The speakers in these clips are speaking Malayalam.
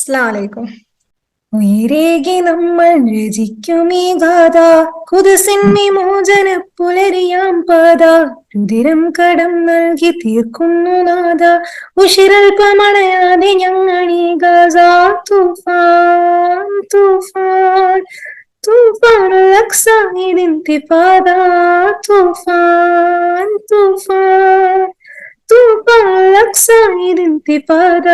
അസ്ലാമലൈക്കും ഉയരേകി നമ്മൾ രചിക്കും ഈ ഗാഥ. കുതിസിന്മി മോചന പുലരിയാം പാത. രുതിരം കടം നൽകി തീർക്കുന്നു നാഥ. ഉഷിരൽപ്പമണയാതെ ഞങ്ങൾ ഈ ഗാസ തൂഫാൻ തൂഫാൻ തൂഫാൻ ലക്സ ഇതിന്തിഫാദ തൂഫാൻ തൂഫാൻ തൂഫാൻ ലക്സ ഇതിന്തിഫാദ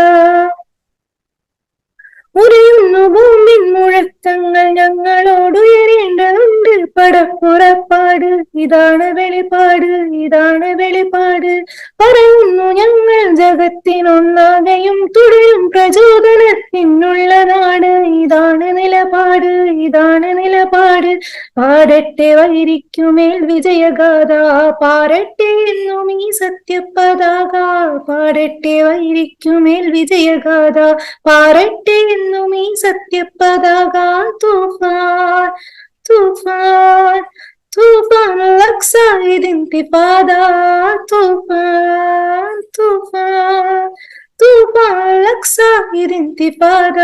ഉരയുന്നു ഭൂമി മുഴക്കങ്ങൾ ഞങ്ങളോട് ഉയരേണ്ടതുണ്ട്. പടപ്പുറപ്പാട് ഇതാണ് വെളിപ്പാട് ഇതാണ് വെളിപ്പാട്. പറയുന്നു ഞങ്ങൾ ജഗത്തിനൊന്നാകെയും തുടരും ഇതാണ് നിലപാട് ഇതാണ് നിലപാട്. പാടട്ടെ വൈരിക്കുമേൽ വിജയഗാഥ. പാരട്ടെ എന്നും ഈ സത്യപതാക. പാടട്ടെ വൈരിക്കുമേൽ വിജയഗാഥ. പാരട്ടെ എന്നും ഈ സത്യപതാക. തൂഫാൻ തൂഫാൻ ഇതിന്തിഫാദ തൂഫാൻ തൂഫാൻ തൂഫാൻ. ഇതിന്തിഫാദ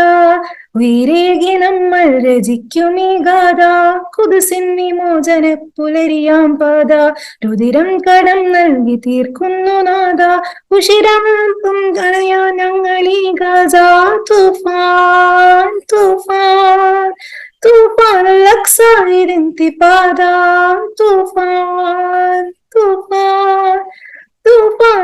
ഉയരേകി നമ്മൾ രചിക്കും ഈ ഗാഥ. കുതിസിൻ വിമോചന പുലരിയാം പാത. രുതിരം കടം നൽകി തീർക്കുന്നു നാഥ. ഉഷിരാമ്പും കളയാ ഞങ്ങൾ ഈ ഗാസ തൂഫാൻ തൂഫാൻ തൂഫാൻ ലക്സ ഇതിന്തിഫാദ തൂഫാൻ തൂഫാൻ തൂഫാൻ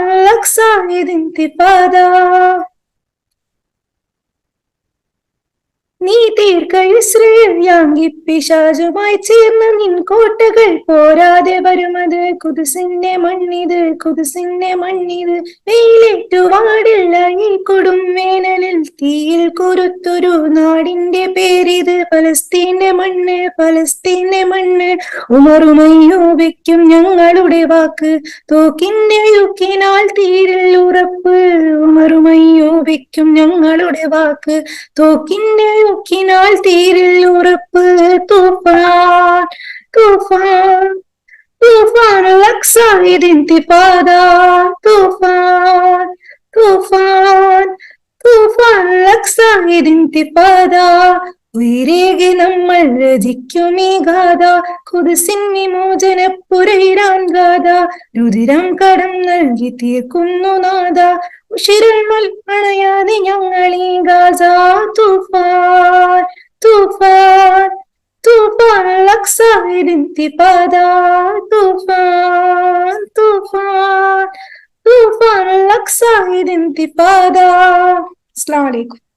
നീ ഇതിന്തിഫാദ നീ തീർക്കയുശ്രയാങ്കി പിശാചുമായി ചേർന്ന് നിൻ കോട്ടകൾ പോരാതെ വരുമത് കുതിസിന്റെ മണ്ണിത് കുതിസിന്റെ മണ്ണിത്. വെയിലേറ്റു വാടില്ല ഈ കൊടും വേനലിൽ തീയിൽ കുരുത്തൊരു നാടിന്റെ പേരിത്. പലസ്തീന്റെ മണ്ണ് പലസ്തീന്റെ മണ്ണ്. ഉമറുമയ്യോവയ്ക്കും ഞങ്ങളുടെ വാക്ക്. തോക്കിന്റെ യുക്കിനാൽ തീരിൽ ഉറപ്പ്. ഉമറുമയ്യോവയ്ക്കും ഞങ്ങളുടെ വാക്ക്. തോക്കിന്റെ യുക്കിനാൽ തീരിൽ ഉറപ്പ് തൂഫാൻ തൂഫാൻ തൂഫാൻ ലക്സ ഇതിന്തിഫാദ തൂഫാൻ തൂഫാൻ തൂഫാൻ ലക്സ ഇതിന്തിഫാദ ഉയരേകി നമ്മൾ രചിക്കും ഈ ഗാഥ. കുതിസിൻ വിമോചന പുരയിരാൻ ഗാഥ. രുതിരം കടം നൽകി തീർക്കുന്നു നാഥ. അണയാതെ ഞങ്ങൾ ഈ ഗാസ തൂഫാൻ തൂഫാൻ തൂഫാൻ ലക്സ ഇതിന്തിഫാദ തൂഫാൻ തൂഫാൻ തൂഫാൻ ലക്സ ഇതിന്തിഫാദ അസ്സലാമു അലൈക്കും.